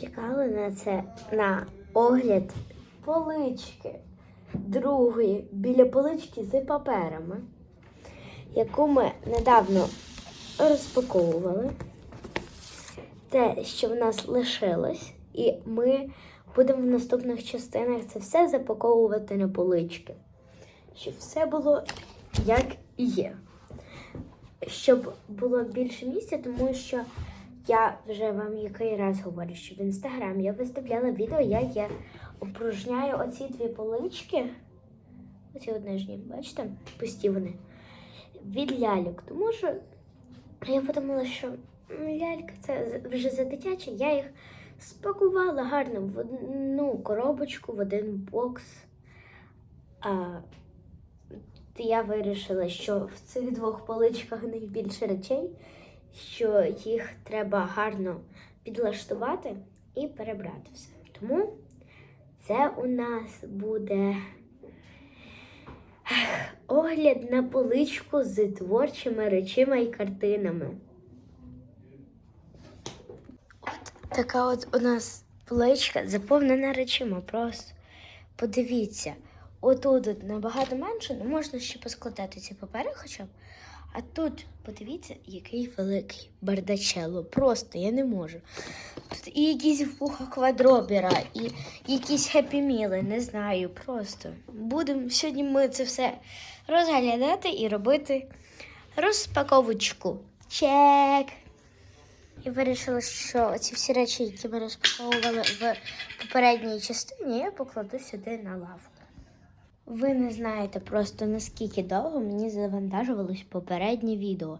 чекали на це на огляд полички другої біля полички з паперами, яку ми недавно розпаковували. Те, що в нас лишилось, і ми будемо в наступних частинах це все запаковувати на полички, щоб все було як є. Щоб було більше місця, тому що я вже вам який раз говорю, що в інстаграм я виставляла відео, як я опружняю оці дві полички. Оці от нижні, бачите, пусті вони. Від ляльок. Тому що я подумала, що лялька це вже за дитяче. Я їх спакувала гарно в одну коробочку, в один бокс. А я вирішила, що в цих двох поличках найбільше речей, що їх треба гарно підлаштувати і перебрати все. Тому це у нас буде огляд на поличку з творчими речима і картинами. От така от у нас поличка заповнена речима. Просто подивіться. Отут набагато менше, ну можна ще поскладати ці папери хоча б. А тут подивіться, який великий бардачело. Просто я не можу. Тут і якісь вуха квадробіра, і якісь хеппі-міли, не знаю. Просто будемо сьогодні ми це все розглядати і робити розпаковочку. Чек! І вирішила, що ці всі речі, які ми розпаковували в попередній частині, я покладу сюди на лавку. Ви не знаєте просто наскільки довго мені завантажувалось попереднє відео.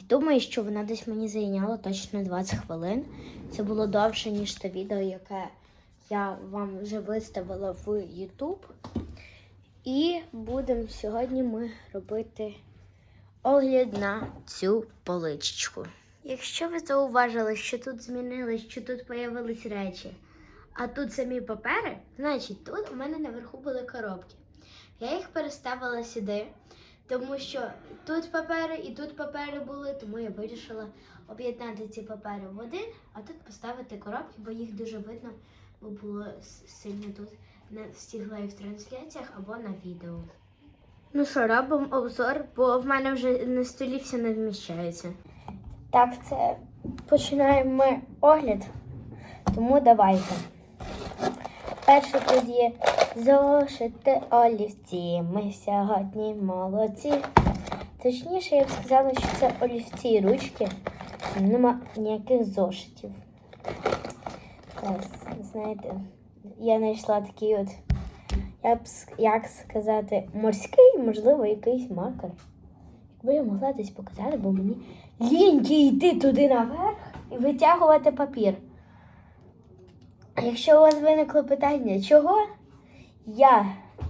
І думаю, що воно десь мені зайняло точно 20 хвилин. Це було довше, ніж те відео, яке я вам вже виставила в YouTube. І будемо сьогодні ми робити огляд на цю поличку. Якщо ви зауважили, що тут змінилось, що тут появились речі, а тут самі папери, значить тут у мене наверху були коробки. Я їх переставила сюди, тому що тут папери і тут папери були, тому я вирішила об'єднати ці папери в один, а тут поставити коробки, бо їх дуже видно, бо було сильно тут на всіх лайв-трансляціях або на відео. Ну що, робимо обзор, бо в мене вже на столі все не вміщається. Так, це починаємо ми огляд, тому давайте. Перше є зошити олівці. Ми сьогодні молодці. Точніше, я б сказала, що це олівці і ручки. Нема ніяких зошитів. Ось, знаєте, я знайшла такий от, я б, як сказати, морський, можливо, якийсь маркер. Якби я могла десь показати, бо мені ліньки йти туди наверх і витягувати папір. Якщо у вас виникло питання, чого я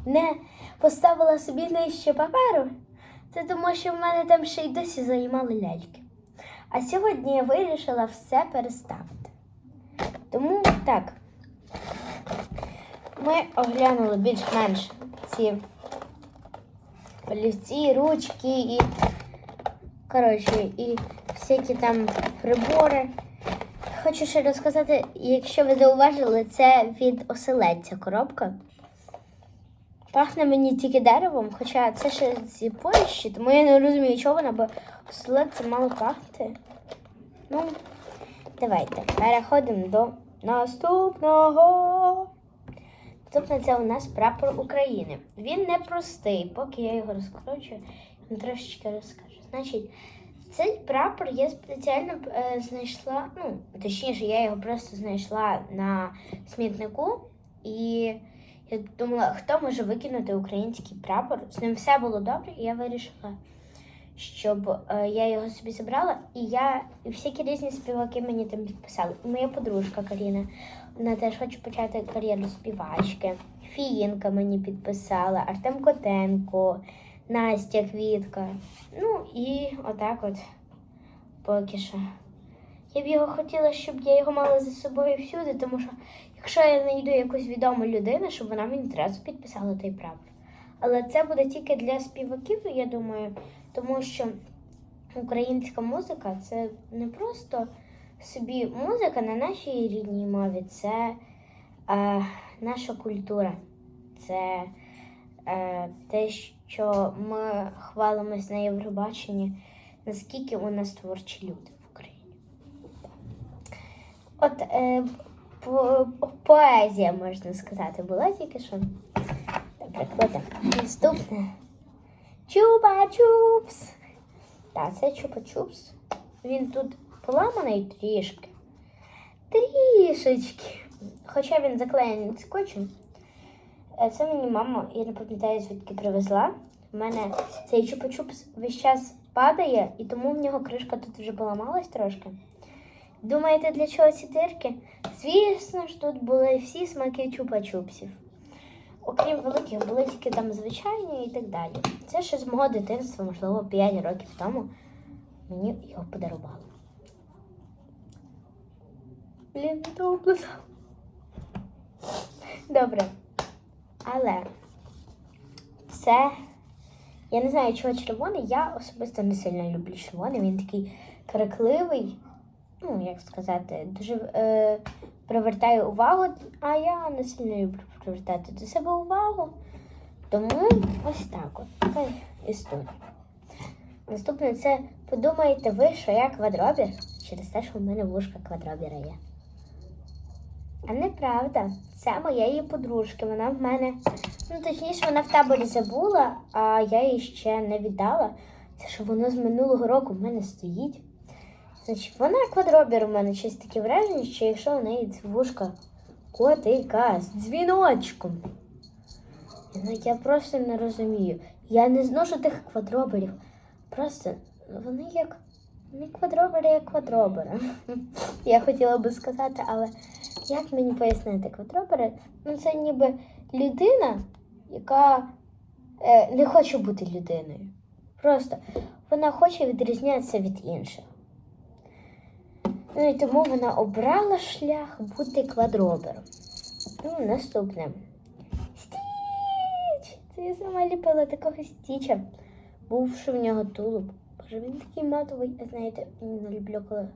не поставила собі нижче паперу, це тому, що в мене там ще й досі займали ляльки. А сьогодні я вирішила все переставити. Тому так, ми оглянули більш-менш ці олівці, ручки і, коротше, і всякі там прибори. Хочу ще розказати, якщо ви зауважили, це від оселедця коробка. Пахне мені тільки деревом, хоча це ще з Польщі, тому я не розумію, чого вона, бо оселедце мало пахти. Ну, давайте переходимо до наступного. Наступне це у нас прапор України. Він не простий, поки я його розкручу, він трошечки розкажу. Значить, цей прапор я спеціально е, знайшла, ну, точніше, я його просто знайшла на смітнику, і я думала, хто може викинути український прапор. З ним все було добре, і я вирішила, щоб е, я його собі забрала. І я і всякі різні співаки мені там підписали. І моя подружка Каріна, вона теж хоче почати кар'єру співачки. Фіїнка мені підписала, Артем Котенко, Настя Квітка. Ну і отак от поки що. Я б його хотіла, щоб я його мала за собою всюди, тому що якщо я знайду якусь відому людину, щоб вона мені одразу підписала той прапор. Але це буде тільки для співаків, я думаю, тому що українська музика це не просто собі музика на нашій рідній мові це е, наша культура. Це е, те, що ми хвалимось на Євробаченні, наскільки у нас творчі люди в Україні. От е, по- поезія, можна сказати, була тільки що. Добре, кладемо. Наступне. Чупа-чупс. Так, це чупа-чупс. Він тут поламаний трішки. Трішечки. Хоча він заклеєний скотчем. Е, Це мені мама, я не пам'ятаю, звідки привезла. У мене цей чупа-чупс весь час падає, і тому в нього кришка тут вже поламалась трошки. Думаєте, для чого ці дирки? Звісно ж, тут були всі смаки чупа-чупсів. Окрім великих, були тільки там звичайні і так далі. Це ще з мого дитинства, можливо, 5 років тому мені його подарували. Блін, не облизав. Добре. Але це. Я не знаю, чого червоний. Я особисто не сильно люблю червоний. Він такий крикливий. Ну, як сказати, дуже е, привертає увагу, а я не сильно люблю привертати до себе увагу. Тому ось так от така історія. Наступне це подумаєте ви, що я квадробір через те, що в мене вушка квадробіра є. А неправда, це моєї подружки. Вона в мене, ну точніше, вона в таборі забула, а я їй ще не віддала. Це що воно з минулого року в мене стоїть. Значить, вона квадробір у мене щось таке враження, що якщо у неї вушка котика з дзвіночком. Ну, я просто не розумію. Я не зношу тих квадроберів. Просто вони як не квадробери, як квадробери. Я хотіла би сказати, але як мені пояснити квадробери? Ну, це ніби людина, яка е, не хоче бути людиною. Просто вона хоче відрізнятися від інших. Ну і тому вона обрала шлях бути квадробером. Ну, наступне. Стіч! Це я сама ліпила такого стіча. Бувши в нього тулуб. Боже, він такий матовий. А знаєте, не люблю, коли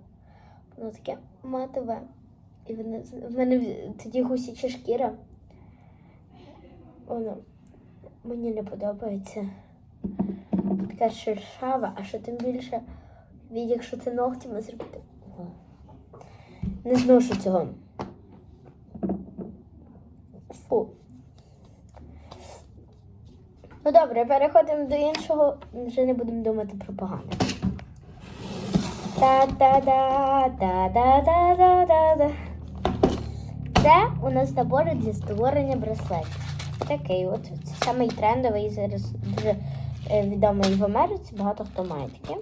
воно таке матове. І воно, в мене тоді гусяча шкіра. Воно мені не подобається. Така шершава, а що тим більше, від якщо це ногтями зробити. Не зношу цього. Фу. Ну добре, переходимо до іншого. Вже не будемо думати про погане. Та-та-да, та-да-да-да-да-да. Це у нас набори для створення браслетів. Такий от. Це самий трендовий зараз дуже е, відомий в Америці. Багато хто має таке.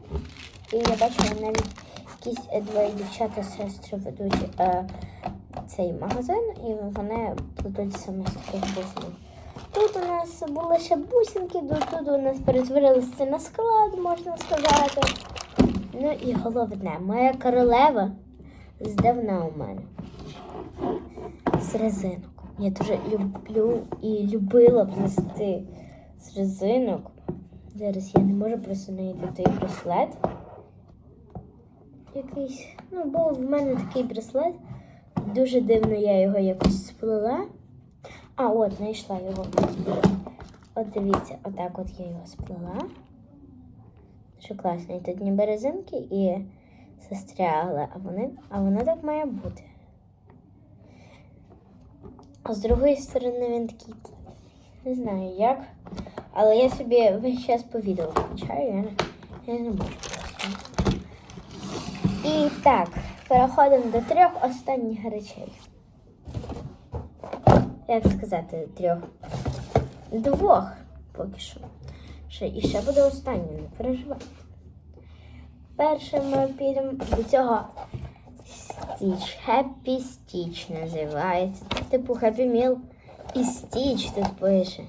І я бачу, навіть якісь е, двоє дівчата сестри ведуть е, цей магазин, і вони плетуть саме з таких бусинок. Тут у нас були ще бусинки, тут, у нас перетворилося на склад, можна сказати. Ну і головне, моя королева здавна у мене. З резинок. Я дуже люблю і любила плести з резинок. Зараз я не можу просто знайти той браслет. Якийсь, ну, був в мене такий браслет. Дуже дивно я його якось сплела. А, от, знайшла його. От дивіться, отак от я його сплела. Дуже класно. І тут ніби резинки і застрягли, а вони, а воно так має бути. А з другої сторони він такий, не знаю як, але я собі весь час по відео включаю, я я не можу просто. І так, переходимо до трьох останніх речей. Як сказати, трьох? Двох поки що. Ще, і ще буде останнє, не переживайте. Перше ми підемо до цього Stitch. Happy Stitch називається. Типу Happy Meal і Stitch тут пише.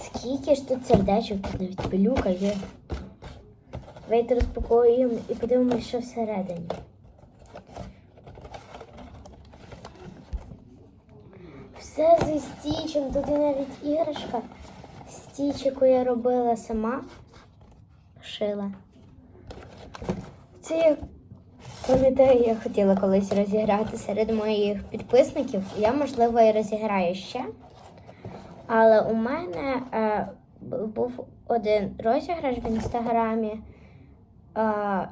Скільки ж тут сердечок, тут навіть пилюка є. Давайте розпакуємо і подивимося, що всередині. Все зі стічем, тут навіть іграшка. Стіч, яку я робила сама, шила. Це як Пам'ятаю, я хотіла колись розіграти серед моїх підписників. Я, можливо, і розіграю ще. Але у мене е, був один розіграш в інстаграмі, е,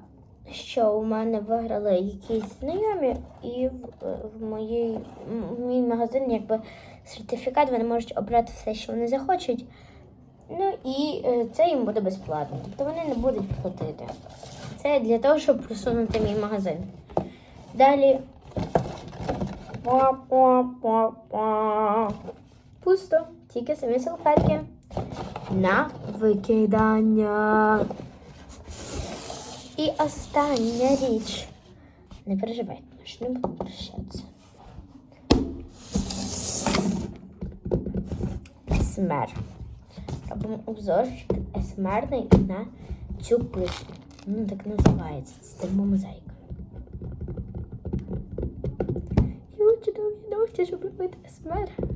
що у мене виграли якісь знайомі, і в, моїй, в мій магазин якби сертифікат, вони можуть обрати все, що вони захочуть. Ну і е, це їм буде безплатно. Тобто вони не будуть платити. Це для того, щоб просунути мій магазин. Далі. Пусто. Тільки самі салфетки. На викидання. І остання річ. Не переживайте, ми ж не будемо прощатися. СМР. Робимо обзорчик СМРний на цю писню. Ну так називається. Це термомозаїка. Його чудові ногті, щоб робити СМР.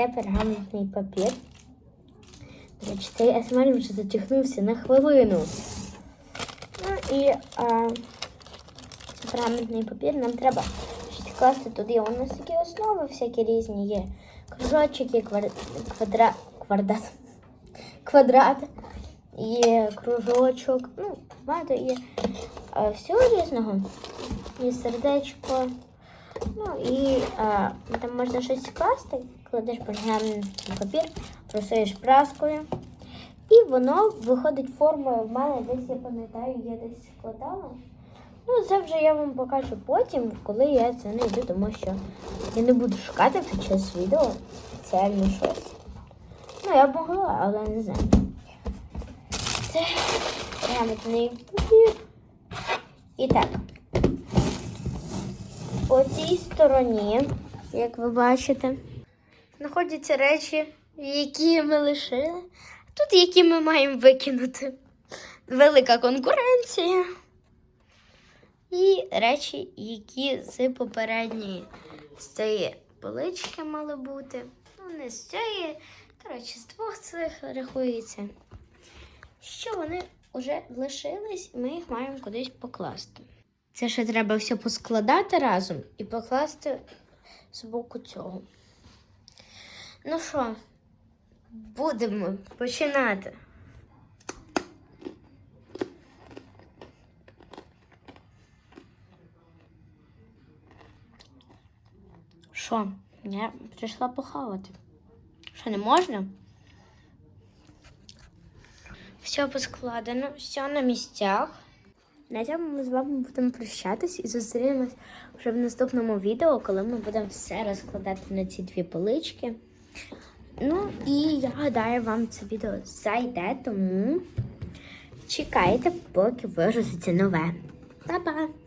Це пергаментний папір. До речі, цей СМР вже затягнувся на хвилину. Ну і а, пергаментний папір. Нам треба щось класти туди. У нас такі основи всякі різні є. Кружочки, квар... квадра... квадрат. Квадрат. Є кружочок. Ну, багато є всього різного. Є сердечко. Ну і а, там можна щось скласти, кладеш пергаментний папір, просуєш праскою. І воно виходить формою. В мене десь, я пам'ятаю, я десь складала. Ну, це вже я вам покажу потім, коли я це знайду, тому що я не буду шукати під час відео спеціально щось. Ну, я б могла, але не знаю. Це пергаментний папір. І так. По цій стороні, як ви бачите, знаходяться речі, які ми лишили, тут які ми маємо викинути. Велика конкуренція. І речі, які з попередньої з цієї полички мали бути. Ну, не з цієї, коротше, з двох цих рахується. Що вони вже лишились, і ми їх маємо кудись покласти. Це ще треба все поскладати разом і покласти з боку цього. Ну що, будемо починати. Що, я прийшла похавати. Що не можна? Все поскладено, все на місцях. На цьому ми з вами будемо прощатись і зустрінемось вже в наступному відео, коли ми будемо все розкладати на ці дві полички. Ну і я гадаю, вам це відео зайде, тому чекайте, поки вироситься нове. Па-па!